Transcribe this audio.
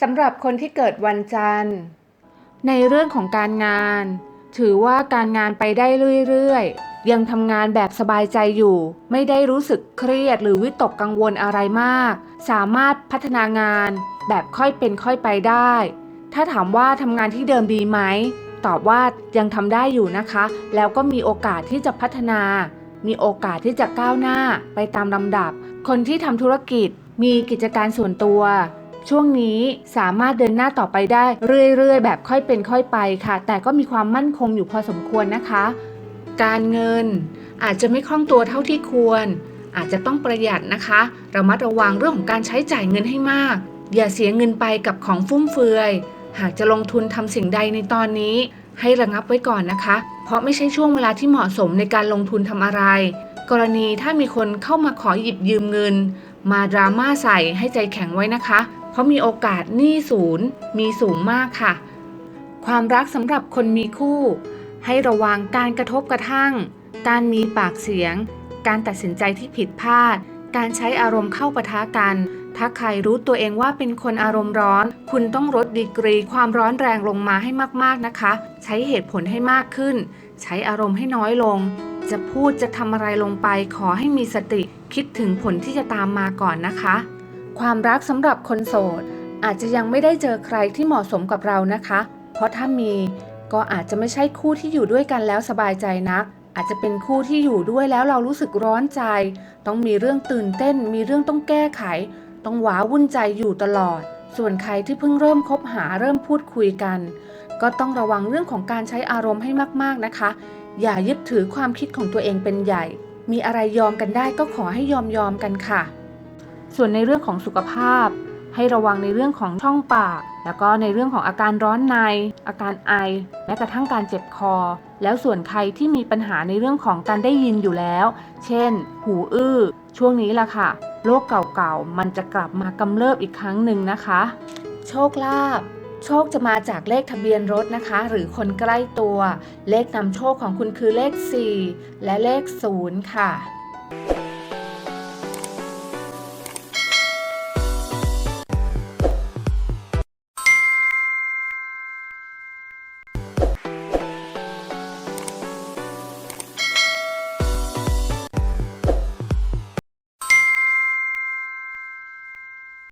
สำหรับคนที่เกิดวันจันทร์ ในเรื่องของการงาน ถือว่าการงานไปได้เรื่อยๆ ยังทำงานแบบสบายใจอยู่ ไม่ได้รู้สึกเครียดหรือวิตกกังวลอะไรมาก สามารถพัฒนางานแบบค่อยเป็นค่อยไปได้ ถ้าถามว่าทำงานที่เดิมดีไหม ตอบว่ายังทำได้อยู่นะคะ แล้วก็มีโอกาสที่จะพัฒนา มีโอกาสที่จะก้าวหน้าไปตามลำดับ คนที่ทำธุรกิจมีกิจการส่วนตัว ช่วงนี้สามารถเดินหน้าต่อไปได้เรื่อยๆ แบบค่อยเป็นค่อยไปค่ะ แต่ก็มีความมั่นคงอยู่พอสมควรนะคะ การเงินอาจจะไม่คล่องตัวเท่าที่ควร อาจจะต้องประหยัดนะคะระมัดระวังเรื่องของการใช้จ่ายเงินให้มาก อย่าเสียเงินไปกับของฟุ่มเฟือย หากจะลงทุนทำสิ่งใดในตอนนี้ ให้ระงับไว้ก่อนนะคะ เพราะไม่ใช่ช่วงเวลาที่เหมาะสมในการลงทุนทำอะไร กรณีถ้ามีคนเข้ามาขอหยิบยืมเงิน มาดราม่าใส่ให้ใจแข็งไว้นะคะ เพราะมีโอกาสหนี้ศูนย์มีสูงมากค่ะ ความรักสำหรับคนมีคู่ ให้ระวังการกระทบกระทั่ง การมีปากเสียง การตัดสินใจที่ผิดพลาด การใช้อารมณ์เข้าปะทะกัน ถ้าใครรู้ตัวเองว่าเป็นคนอารมณ์ร้อน คุณต้องลดดีกรีความร้อนแรงลงมาให้มากๆนะคะ ใช้เหตุผลให้มากขึ้น ใช้อารมณ์ให้น้อยลง จะพูดจะทำอะไรลงไปขอให้มีสติคิดถึงผลที่จะตามมาก่อนนะคะ ความรักสำหรับคนโสด อาจจะยังไม่ได้เจอใครที่เหมาะสมกับเรานะคะ เพราะถ้ามีก็อาจจะไม่ใช่คู่ที่อยู่ด้วยกันแล้วสบายใจนัก อาจจะเป็นคู่ที่อยู่ด้วยแล้วเรารู้สึกร้อนใจ ต้องมีเรื่องตื่นเต้น มีเรื่องต้องแก้ไข ต้องหวาวุ่นใจอยู่ตลอด ส่วนใครที่เพิ่งเริ่มคบหาเริ่มพูดคุยกัน ก็ต้องระวังเรื่องของการใช้อารมณ์ให้มากๆนะคะ อย่ายึดถือความคิดของตัวเองเป็นใหญ่ มีอะไรยอมกันได้ก็ขอให้ยอมยอมกันค่ะ ส่วนในเรื่องของสุขภาพ ให้ระวังในเรื่องของช่องปาก แล้วก็ในเรื่องของอาการร้อนใน อาการไอ แม้กระทั่งการเจ็บคอ แล้วส่วนใครที่มีปัญหาในเรื่องของการได้ยินอยู่แล้ว เช่น หูอื้อ ช่วงนี้ล่ะค่ะโรคเก่าๆ มันจะกลับมากำเริบอีกครั้งหนึ่งนะคะ โชคลาภโชคจะมาจากเลขทะเบียนรถนะคะ หรือคนใกล้ตัว เลขนำโชคของคุณคือเลข 4 และเลข 0 ค่ะ